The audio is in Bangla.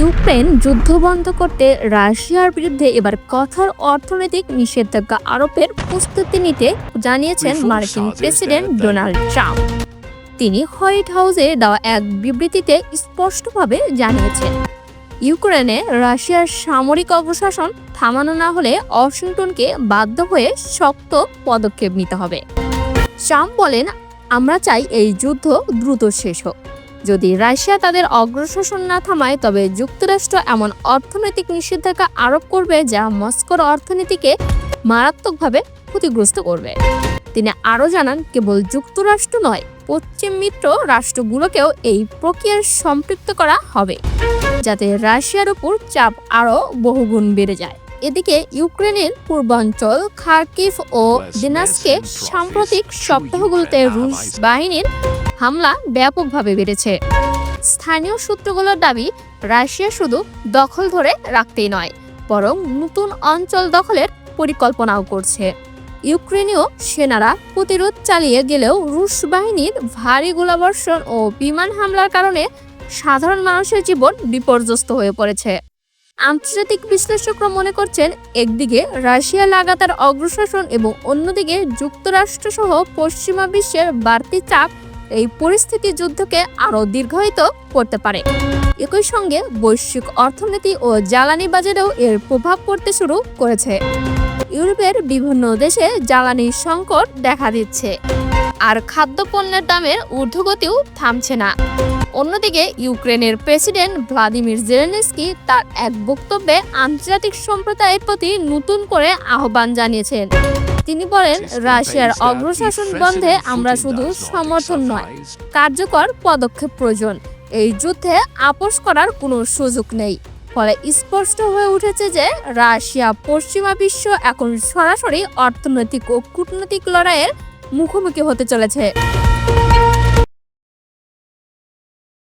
ইউক্রেন যুদ্ধ বন্ধ করতে রাশিয়ার বিরুদ্ধে এবার কঠোর অর্থনৈতিক নিষেধাজ্ঞা আরোপের প্রস্তুতি নিতে জানিয়েছেন মার্কিন প্রেসিডেন্ট ডোনাল্ড ট্রাম্প। তিনি হোয়াইট হাউসে দেওয়া এক বিবৃতিতে স্পষ্টভাবে জানিয়েছেন ইউক্রেনে রাশিয়ার সামরিক অপশাসন থামানো না হলে ওয়াশিংটনকে বাধ্য হয়ে শক্ত পদক্ষেপ নিতে হবে। ট্রাম্প বলেন আমরা চাই এই যুদ্ধ দ্রুত শেষ হোক। যদি রাশিয়া তাদের অগ্রশাসন না থামায় তবে যুক্তরাষ্ট্র এমন অর্থনৈতিক নিষেধাজ্ঞা আরোপ করবে যা মস্কোর অর্থনীতিকে মারাত্মকভাবে ক্ষতিগ্রস্ত করবে। তিনি আরও জানান কেবল যুক্তরাষ্ট্র নয় পশ্চিম মিত্র রাষ্ট্রগুলোকেও এই প্রক্রিয়ায় সম্পৃক্ত করা হবে যাতে রাশিয়ার উপর চাপ আরও বহুগুণ বেড়ে যায়। এদিকে ইউক্রেনের পূর্বাঞ্চল খার্কিভ ও দিনাসকে সাম্প্রতিক সপ্তাহগুলোতে রুশ বাহিনীর হামলা ব্যাপকভাবে বেড়েছে। স্থানীয় সূত্রগুলোর দাবি, রাশিয়া শুধু দখল ধরে রাখতেই নয়, বরং নতুন অঞ্চল দখলের পরিকল্পনাও করছে। ইউক্রেনীয় সেনারা প্রতিরোধ চালিয়ে গেলেও রুশ বাহিনীর ভারী গোলাবর্ষণ ও বিমান হামলার কারণে সাধারণ মানুষের জীবন বিপর্যস্ত হয়ে পড়েছে। আন্তর্জাতিক বিশ্লেষকরা মনে করছেন, একদিকে রাশিয়া লাগাতার অগ্রশাসন এবং অন্যদিকে যুক্তরাষ্ট্রসহ পশ্চিমা বিশ্বের বাড়তি চাপ এই পরিস্থিতি যুদ্ধকে আরও দীর্ঘায়িত করতে পারে। একই সঙ্গে বৈশ্বিক অর্থনীতি ও জ্বালানি বাজারেও এর প্রভাব পড়তে শুরু করেছে। ইউরোপের বিভিন্ন দেশে জ্বালানি সংকট দেখা দিচ্ছে। আর খাদ্যপণ্যের দামের ঊর্ধ্বগতিও থামছে না। অন্যদিকে ইউক্রেনের প্রেসিডেন্ট ভ্লাদিমির জেলেনস্কি তার এক বক্তব্যে আন্তর্জাতিক সম্প্রদায়ের প্রতি নতুন করে আহ্বান জানিয়েছেন। তিনি বলেন রাশিয়ার অগ্রশাসন বন্ধে আমরা শুধু সমর্থন নয় কার্যকর পদক্ষেপ প্রয়োজন। এই যুদ্ধে আপোষ করার কোনো সুযোগ নেই। ফলে স্পষ্ট হয়ে উঠেছে যে রাশিয়া পশ্চিমা বিশ্ব এখন সরাসরি অর্থনৈতিক ও কূটনৈতিক লড়াইয়ের মুখোমুখি হতে চলেছে।